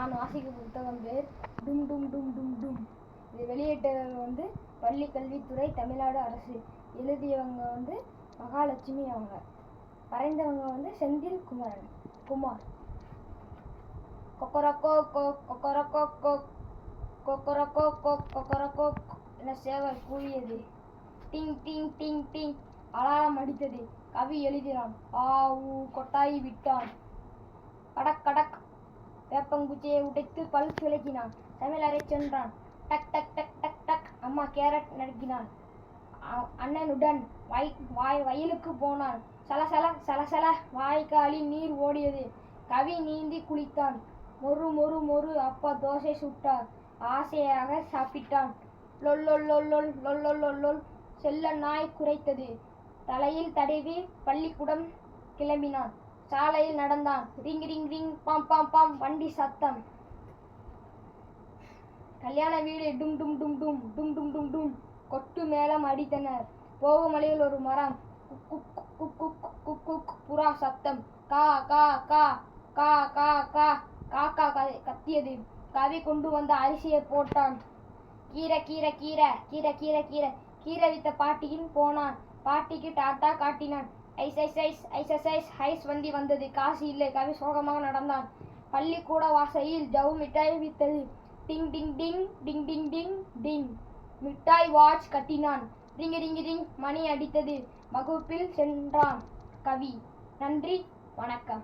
நான் வாசிக்கும் புத்தகம் பேர் டும் டும் டும் டும் டும். இது வெளியிட்டவர் வந்து பள்ளி கல்வித்துறை தமிழ்நாடு அரசு. எழுதியவங்க வந்து மகாலட்சுமி அவங்க. வரைந்தவங்க வந்து செந்தில் குமரன் குமார். கொக்கரக்கோ கோ கொக்கரக்கோ கோ கொக்கரக்கோ கோ கொக்கரக்கோ என சேவல் கூறியது. டிங் டிங் டிங் டிங். அலாரம் அடித்தது. கவி எழுதினான். ஆ ஊ கொட்டாய் விட்டான். கடக் கடக். வேப்பங்குச்சியை உடைத்து பல் விளக்கினான் சமையலறை சென்றான். டக் டக் டக் டக் டக். அம்மா கேரட் நறுக்கினான் அண்ணனுடன் வை வாய் வயலுக்கு போனான். சலசல சலசல வாய்க்காலில் நீர் ஓடியது. கவி நீந்தி குளித்தான். மொறு மொறு மொறு. அப்பா தோசை சுட்டார். ஆசையாக சாப்பிட்டான். லொல்லொல்லொல்லொல் லொல்லொல்லொல்லொல் செல்ல நாய் குறைத்தது தலையில் தடவி பள்ளிக்கூடம் கிளம்பினான். சாலையில் நடந்தான். ரிங் ரிங் ரிங் பாம் பாம் பாம் வண்டி சத்தம். கல்யாண வீடு டும் டும் டும் டும் டும் டும் டும் டும் கொட்டு மேளம் அடித்தனர். போகும் வழியில் ஒரு மரம். புறா சத்தம் கா கா கா கா கா கா காக்கா கத்தியது. கவி கொண்டு வந்த அரிசியை போட்டான். கீரை கீரை கீரை கீரை கீரை கீரை கீரை வித்த பாட்டியின் போனான். பாட்டிக்கு டாட்டா காட்டினான். Ice ice ice ice ice ice ice வண்டி வந்தது. காசு இல்லை கவி சோகமாக நடந்தான். பள்ளிக்கூட வாசையில் ஜவு மிட்டாய் வித்தது. டிங் டிங் டிங் டிங் டிங் டிங் டிங். மிட்டாய் வாட்ச் கட்டினான். ரிங் ரிங் ரிங் மணி அடித்தது. வகுப்பில் சென்றான் கவி. நன்றி வணக்கம்.